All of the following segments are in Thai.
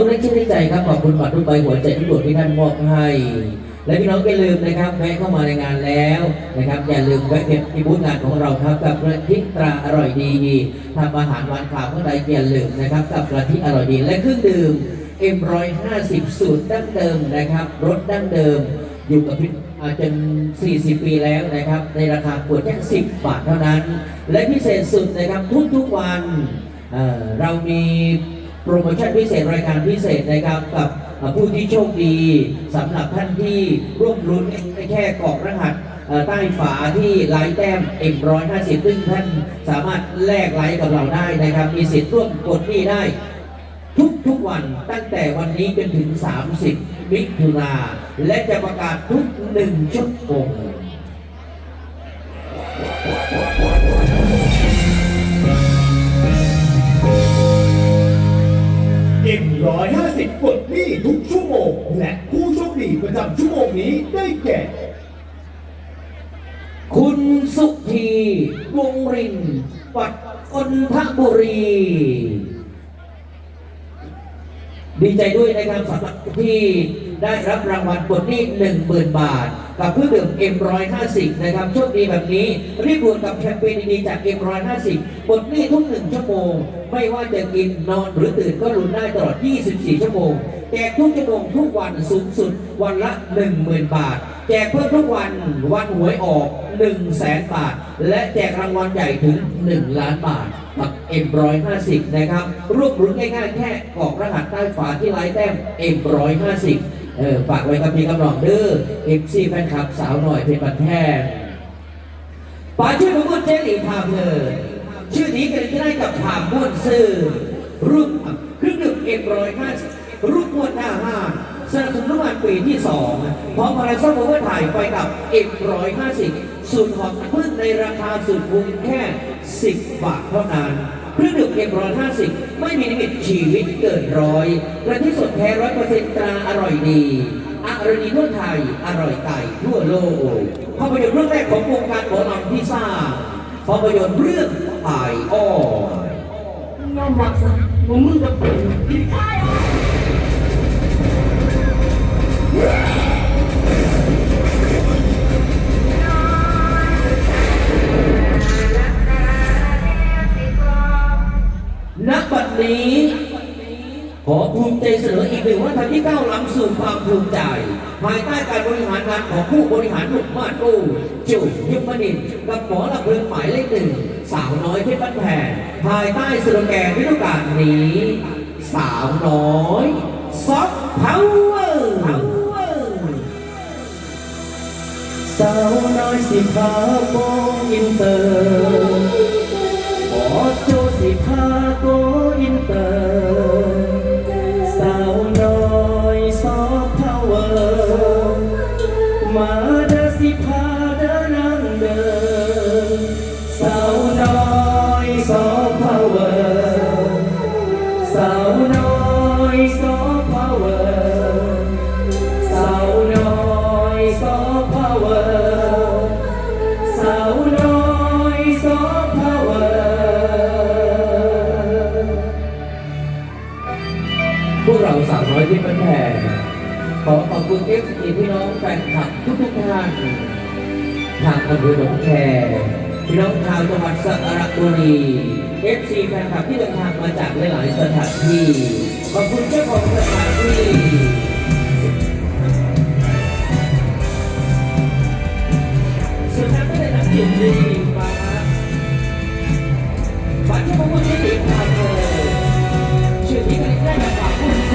ทุกเล็กชื่นใจครับขอบคุณบัตรทุกใบหัวใจทุกดวงที่ท่านมอบให้ และพี่น้องอย่าลืมนะครับแวะเข้ามาในงานแล้วนะครับ อย่าลืมแวะเก็บที่บูธงานของเราครับกับกระทิตราอร่อยดีทำอาหารหวานข่าวเมื่อใดอย่าลืมนะครับ กับกระทิอร่อยดี และเครื่องดื่ม M150 สูตรดั้งเดิมนะครับรสดั้งเดิมอยู่กับพี่อาจน 40 ปีแล้วนะครับ ในราคาขวดแค่10 บาทเท่านั้น และพิเศษสุดนะครับทุกๆวันเเรามี โปรโมชั่นพิเศษรายการพิเศษนะครับกับผู้ที่โชคดีสำหรับท่านที่ร่วมรุ้นแค่กรอกรหัสใต้ฝาที่ไลน์แต้ม M150 ซึ่งท่านสามารถแลกไลน์กับเราได้นะครับ มีสิทธิ์ร่วมกดนี้ได้ทุกทุกวันตั้งแต่วันนี้จนถึง 30 มิถุนาและจะประกาศทุกหนึ่งชั่วโมง 150ปลดหนี้ทุกชั่วโมง และผู้โชคดีประจำชั่วโมงนี้ได้แก่ คุณสุธีวงรินปัดกนทบุรี ดีใจด้วยนะครับสำหรับที่ ได้รับรางวัลปลดหนี้1 0,000 บาท กับเครื่องดื่ม M150 นะครับโชคดีแบบนี้รีบด่วนกับแคมเปญดีๆจาก M150 ปลดหนี้ทุก1ชั่วโมง ไม่ว่าจะกินนอนหรือตื่นก็ลุ้นได้ตลอด 24 ชั่วโมงแจกทุกชั่วโมงทุกวันสูงสุดวันละ 10,000 บาท แจกเพิ่มทุกวันวันหวยออก 1 0 0 0 0แสนบาท และแจกรางวัลใหญ่ถึง 1 ล้านบาทกับ M150 นะครับรวบรวมง่ายๆ แค่กรอกรหัสใต้ฝาที่ไลน์แต้ม M150 เออฝากไว้กับพี่กำลองเด้อ FC แฟนคลับสาวหน่อยเพชรบันแท้ป๋าชื่อของคุณเจลีพาเพลินชื่อนี้กันจะได้กับผามม้วนซื่อรุ่นเครื่องดื่ม M150 รุ่นม้วนหน้าห้าสนับสนุนวันปีที่สองพร้อมพลังซ่อมโอเวอร์ถ่ายไปกับ M150 สูตรหอมพึ่งในราคาสุดคุ้มแค่10บาทเท่านั้น เครื่องดื่มเอ็มร้อยห้าสิบไม่มีลิมิตชีวิตเกินร้อยกระที่สดแท้ร้อยเปอร์เซ็นต์ตราอร่อยดีอร่อยดีทั่วไทย อร่อยไก่ทั่วโลกภาพยนตร์เรื่องแรกของวงการหมอลำที่สร้างภาพยนตร์เรื่องไออ้อยอมรับซะว่ามึงจะเป็นผีค่ายอ่ นี้ ขอภูมิใจเสนออีกหนึ่งวัฒนธรรมที่ก้าวล้ำสู่ความภูมิใจ ภายใต้การบริหารงานของผู้บริหารหนุ่มมาดตู้จุยุมนินกับหมอลำเพลินหมายเลขหนึ่งสาวน้อยเพชรบ้านแพงภายใต้สโลแกนฤดูกาลนี้ สาวน้อยซอฟต์พาวเวอร์สาวน้อยสิพาโกอินเตอร์บอโจสิพาโกอิน เตอร์สาวน้อยซอฟพาวเวอร์มาเดอสิพาเดินนำเดินสาวน้อยซอฟพาวเวอร์สาวน้อยซอฟพาวเวอร์สาวน้อยซอฟพาวเวอร์ สาวน้อยเพชรบ้านแพงขอขอบคุณเอฟซีพี่น้องแฟนคลับทุกๆท่านทางอำเภอหนองแคพี่น้องชาวจังหวัดสระบุรีเอฟซีแฟนคลับที่เดินทางมาจากหลาย ๆ สถานที่ ขอบคุณเจ้าของสถานที่สุดท้ายก็ได้นำจิดีมาฝันที่ผมว่าจะติดตาม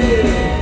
ฝ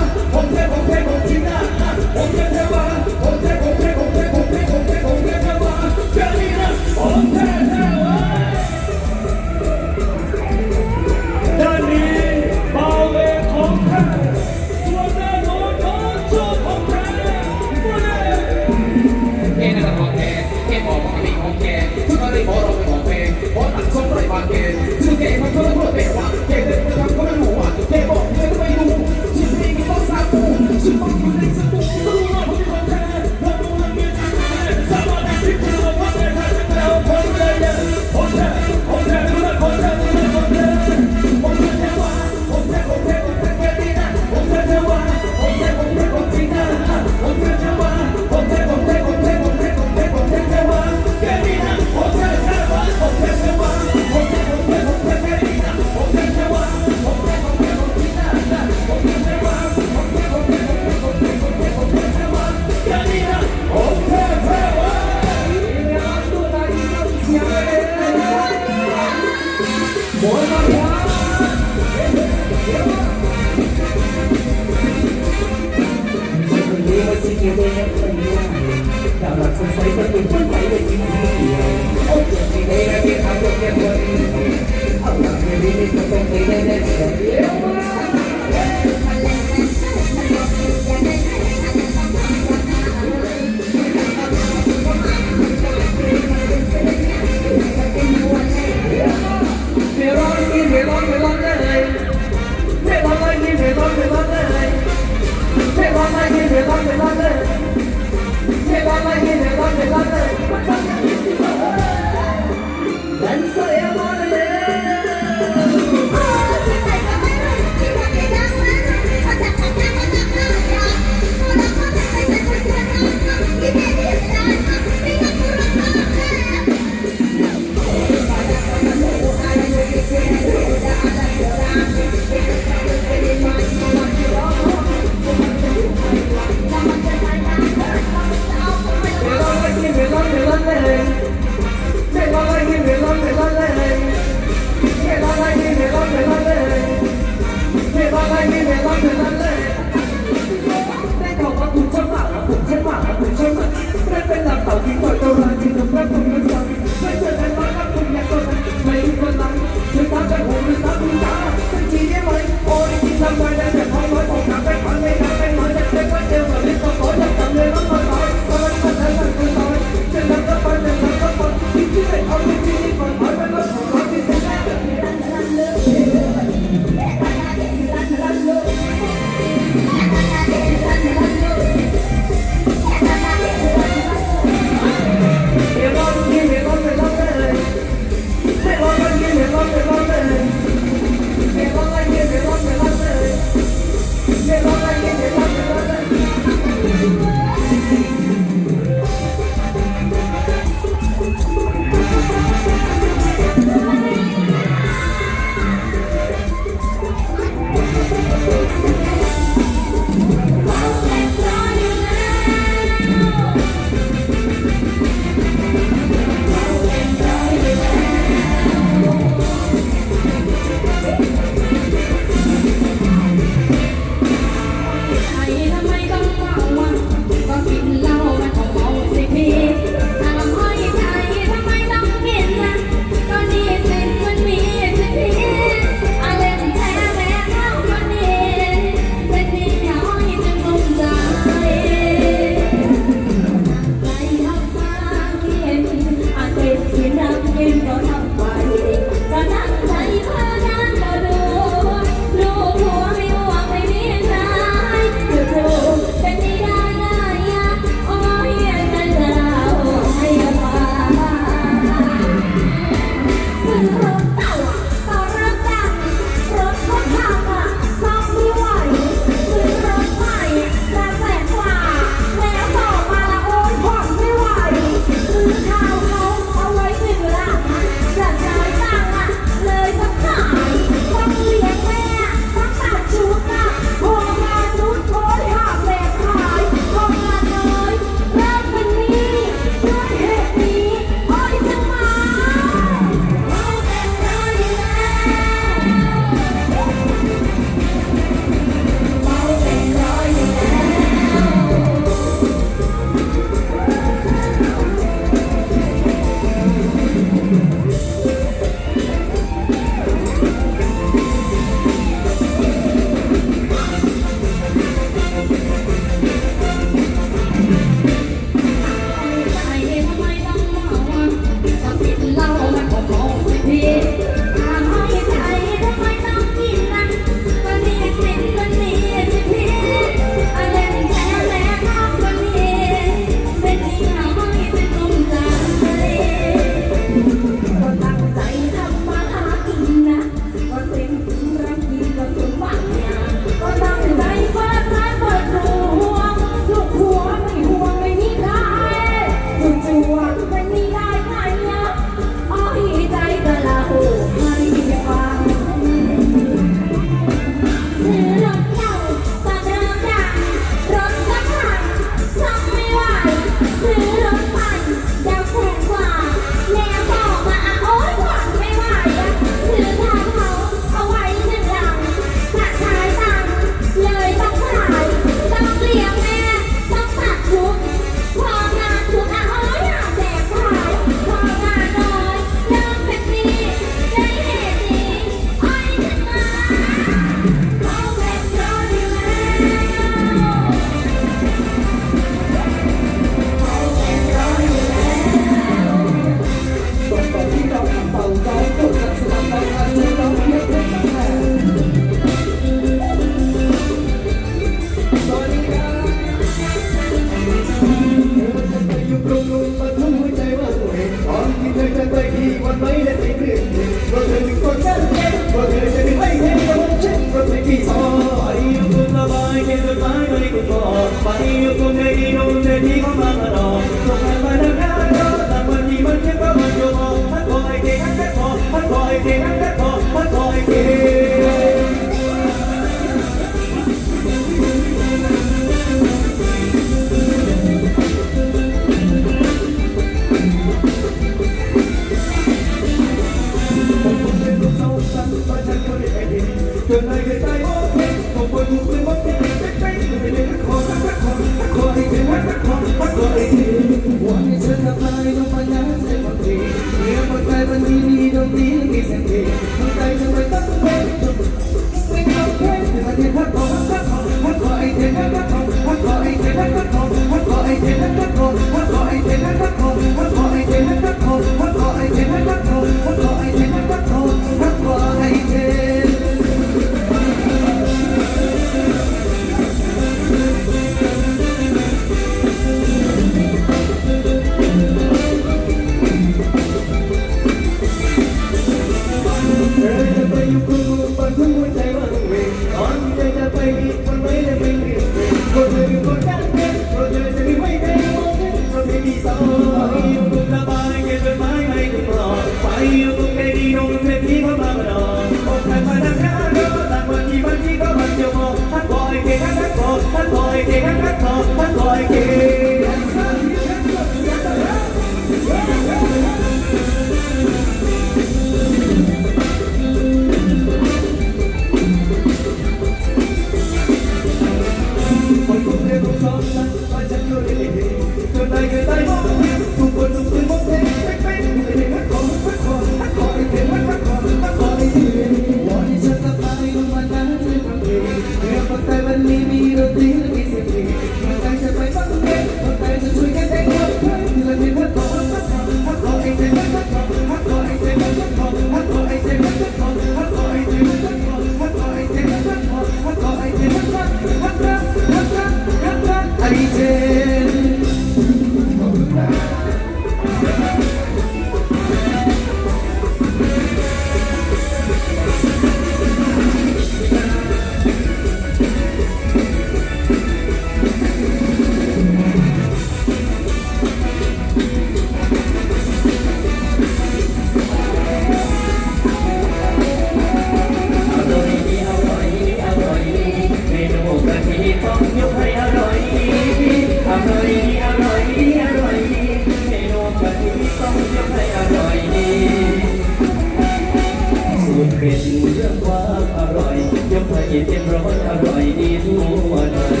เผ็นเรื่องความอร่อยยำไทยเต็มร้อยอร่อยดีทั่วไทย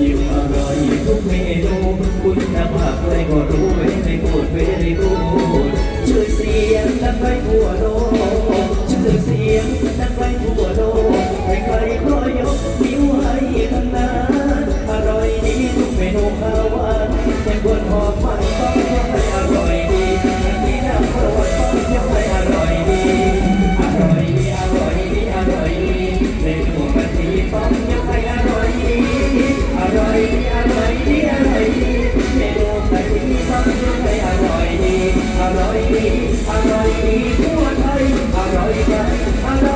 ยิ่งอร่อยทุกเมนูคุณภาพใครก็รู้ไม่ได้พูดไม่ได้พูดช่วยเสียงดังไปทั่วโลกช่วยเสียงดังไปทั่วโลกใครใครก็ยกนิ้วให้ทั้งนั้นอร่อยดีทุกเมนูข้าวหวานแต่คนหอม ร่อยดีอร่อยดีทั่วไทยอร่อยกัอร่อย